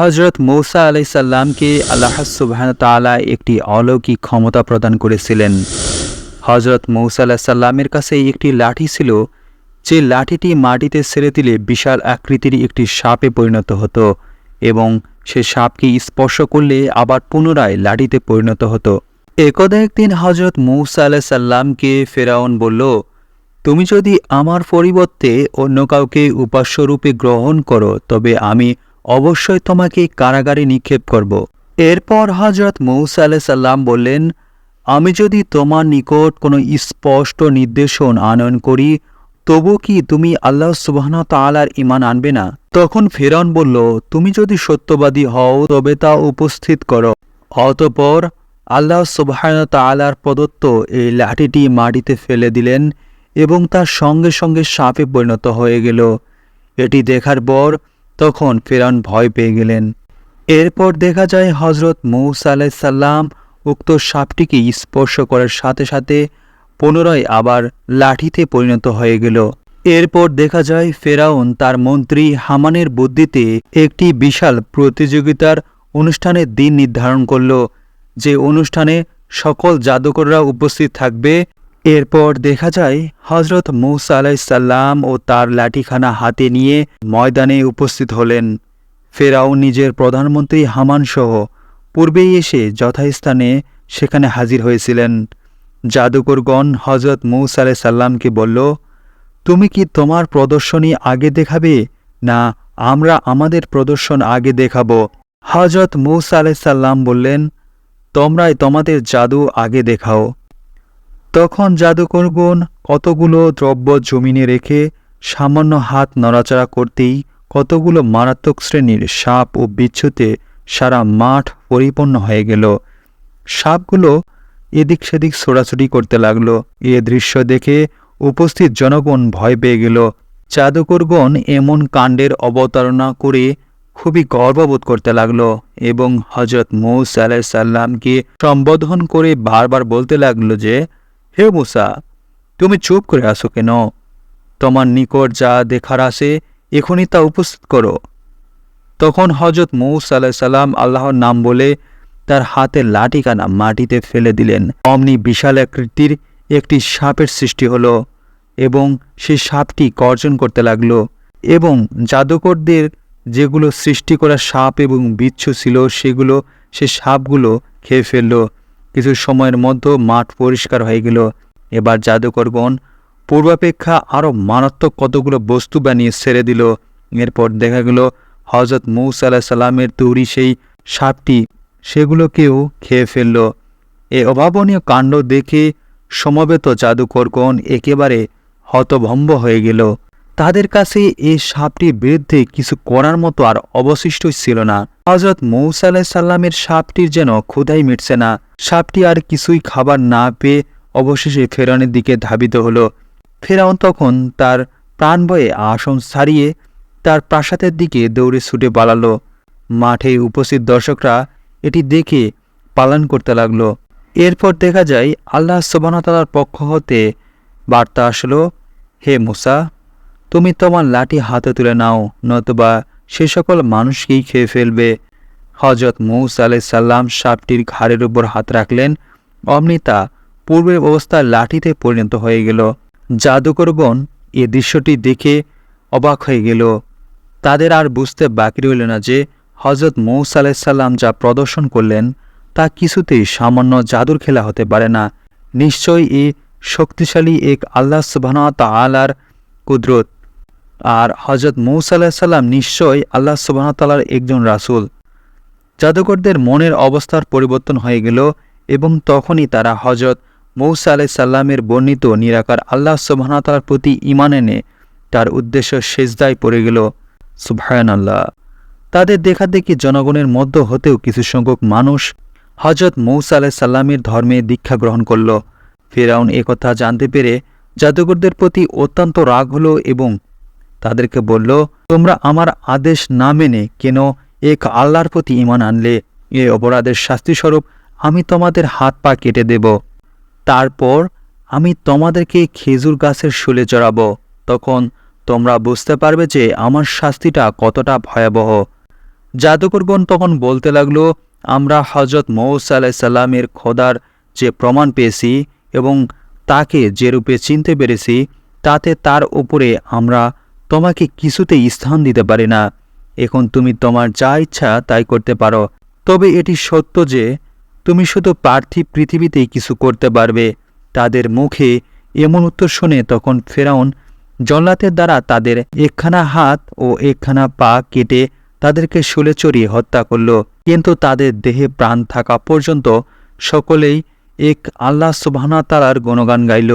হজরত মৌসা আলাইসাল্লামকে আল্লাহ সুবাহ তালা একটি অলৌকিক ক্ষমতা প্রদান করেছিলেন। হজরত মৌসা আলাহিসাল্লামের কাছে একটি লাঠি ছিল, যে লাঠিটি মাটিতে ছেড়ে দিলে বিশাল আকৃতির একটি সাপে পরিণত হতো এবং সে সাপকে স্পর্শ করলে আবার পুনরায় লাঠিতে পরিণত হতো। একদা একদিন হজরত মৌসা আলাহ সাল্লামকে ফেরাউন বলল, তুমি যদি আমার পরিবর্তে অন্য কাউকে উপাস্যরূপে গ্রহণ করো, তবে আমি অবশ্যই তোমাকে কারাগারে নিক্ষেপ করব। এরপর হজরত মৌসা আলাহ সাল্লাম বললেন, আমি যদি তোমার নিকট কোনো স্পষ্ট নির্দেশন আনয়ন করি, তবু কি তুমি আল্লাহ সুবাহন তালার ইমান আনবে না? তখন ফেরন বলল, তুমি যদি সত্যবাদী হও, তবে তা উপস্থিত করো। অতপর আল্লাহ সুবাহন তালার প্রদত্ত এই লাঠিটি মাটিতে ফেলে দিলেন এবং তার সঙ্গে সঙ্গে সাপে পরিণত হয়ে গেল। এটি দেখার পর তখন ফেরাউন ভয় পেয়ে গেলেন। এরপর দেখা যায় হজরত মৌসা আলাইসাল্লাম উক্ত সাপটিকে স্পর্শ করার সাথে সাথে পুনরায় আবার লাঠিতে পরিণত হয়ে গেল। এরপর দেখা যায় ফেরাউন তার মন্ত্রী হামানের বুদ্ধিতে একটি বিশাল প্রতিযোগিতার অনুষ্ঠানের দিন নির্ধারণ করল, যে অনুষ্ঠানে সকল জাদুকররা উপস্থিত থাকবে এরপর দেখা যায় হজরত মৌসা আলাইসাল্লাম ও তার লাঠিখানা হাতে নিয়ে ময়দানে উপস্থিত হলেন। ফেরাও নিজের প্রধানমন্ত্রী হামান সহ পূর্বেই এসে যথাস্থানে সেখানে হাজির হয়েছিলেন। জাদুকরগণ হজরত মৌসা আলাই সাল্লামকে বলল, তুমি কি তোমার প্রদর্শনী আগে দেখাবে, না আমরা আমাদের প্রদর্শন আগে দেখাব? হজরত মৌসা আলাই সাল্লাম বললেন, তোমরাই তোমাদের জাদু আগে দেখাও। তখন জাদুকরগণ কতগুলো দ্রব্য জমিনে রেখে সামান্য হাত নড়াচড়া করতেই কতগুলো মারাত্মক শ্রেণির সাপ ও বিচ্ছুতে সারা মাঠ পরিপূর্ণ হয়ে গেল। সাপগুলো এদিক সেদিক ছোড়াছুটি করতে লাগল। এ দৃশ্য দেখে উপস্থিত জনগণ ভয় পেয়ে গেল। জাদুকরগণ এমন কাণ্ডের অবতারণা করে খুবই গর্ববোধ করতে লাগল এবং হজরত মৌস আলাহ সাল্লামকে সম্বোধন করে বারবার বলতে লাগল যে হে মুসা, তুমি চুপ করে আসো কেন? তোমার নিকট যা দেখার আসে এখনই তা উপস্থিত করো। তখন হজরত মৌস আলাহ সাল্লাম আল্লাহর নাম বলে তার হাতের লাঠিখানা মাটিতে ফেলে দিলেন। অমনি বিশাল আকৃতির একটি সাপের সৃষ্টি হলো এবং সেই সাপটি গর্জন করতে লাগল এবং জাদুকরদের যেগুলো সৃষ্টি করা সাপ এবং বিচ্ছু ছিল, সেগুলো সে সাপগুলো খেয়ে ফেলল। কিছু সময়ের মধ্যে মাঠ পরিষ্কার হয়ে গেল। এবার জাদুকরগণ পূর্বাপেক্ষা আরও মারাত্মক কতগুলো বস্তু বানিয়ে ছেড়ে দিল। এরপর দেখা গেল হজরত মৌসা আলাহ সাল্লামের তৈরি সেই সাপটি, সেগুলোকেও খেয়ে ফেলল। এ অভাবনীয় কাণ্ড দেখে সমবেত জাদুকরগণ একেবারে হতভম্ব হয়ে গেল। তাদের কাছে এই সাপটির বিরুদ্ধে কিছু করার মতো আর অবশিষ্টই ছিল না। হজরত মৌসা সাল্লামের সাপটির যেন ক্ষুধাই মিটছে না। সাপটি আর কিছুই খাবার না পেয়ে অবশেষে ফেরাউনের দিকে ধাবিত হলো। ফেরাউন তখন তার প্রাণভয়ে আসন ছাড়িয়ে তার প্রাসাদের দিকে দৌড়ে ছুটে পালালো। মাঠে উপস্থিত দর্শকরা এটি দেখে পালন করতে লাগল। এরপর দেখা যায়, আল্লাহ সোবানতালার পক্ষ হতে বার্তা আসলো, হে মুসা তুমি তোমার লাঠি হাতে তুলে নাও, নতুবা সে সকল মানুষকেই খেয়ে ফেলবে। হজরত মৌস সাল্লাম সাপটির ঘাড়ের উপর হাত রাখলেন। অমনি তা পূর্বের অবস্থায় লাঠিতে পরিণত হয়ে গেল। জাদুকরগণ এ দৃশ্যটি দেখে অবাক হয়ে গেল। তাদের আর বুঝতে বাকি রইল না যে হজরত মৌসা আলাইসাল্লাম যা প্রদর্শন করলেন, তা কিছুতেই সামান্য জাদুর খেলা হতে পারে না। নিশ্চয়ই এ শক্তিশালী এক আল্লাহ সুবাহ তালার কুদরত। আর হজরত মৌসা আলাহিসাল্লাম নিশ্চয়ই আল্লাহ সুবাহতালার একজন রাসূল। জাদুকরদের মনের অবস্থার পরিবর্তন হয়ে গেল এবং তখনই তারা হজরত মৌসা আলাই সাল্লামের বর্ণিত নিরাকার আল্লাহ সুবাহতালার প্রতি ইমান এনে তার উদ্দেশ্য সেজদায় পড়ে গেল। সুভায়ন আল্লাহ তাদের দেখা দেখি জনগণের মধ্য হতেও কিছু সংখ্যক মানুষ হজরত মৌসা আলাহ সাল্লামের ধর্মে দীক্ষা গ্রহণ করল। ফেরাউন একথা জানতে পেরে জাদুকরদের প্রতি অত্যন্ত রাগ হলো এবং তাদেরকে বলল, তোমরা আমার আদেশ না মেনে কেন এক আল্লাহর প্রতি ইমান আনলে? এ অপরাধের শাস্তিস্বরূপ আমি তোমাদের হাত পা কেটে দেব। তারপর আমি তোমাদেরকে খেজুর গাছের শুলে চড়াব। তখন তোমরা বুঝতে পারবে যে আমার শাস্তিটা কতটা ভয়াবহ। জাদুকরগণ তখন বলতে লাগল, আমরা হজরত মৌসা আলাইসাল্লামের খোদার যে প্রমাণ পেয়েছি এবং তাকে যে রূপে চিনতে পেরেছি, তাতে তার উপরে আমরা তোমাকে কিছুতেই স্থান দিতে পারি না। এখন তুমি তোমার যা ইচ্ছা তাই করতে পারো। তবে এটি সত্য যে, তুমি শুধু পার্থিব পৃথিবীতেই কিছু করতে পারবে। তাদের মুখে এমন উত্তর শুনে তখন ফেরাউন জল্লাতের দ্বারা তাদের একখানা হাত ও একখানা পা কেটে তাদেরকে শুলে চড়িয়ে হত্যা করল। কিন্তু তাদের দেহে প্রাণ থাকা পর্যন্ত সকলেই এক আল্লাহ সুবহানা তালার গুণগান গাইল।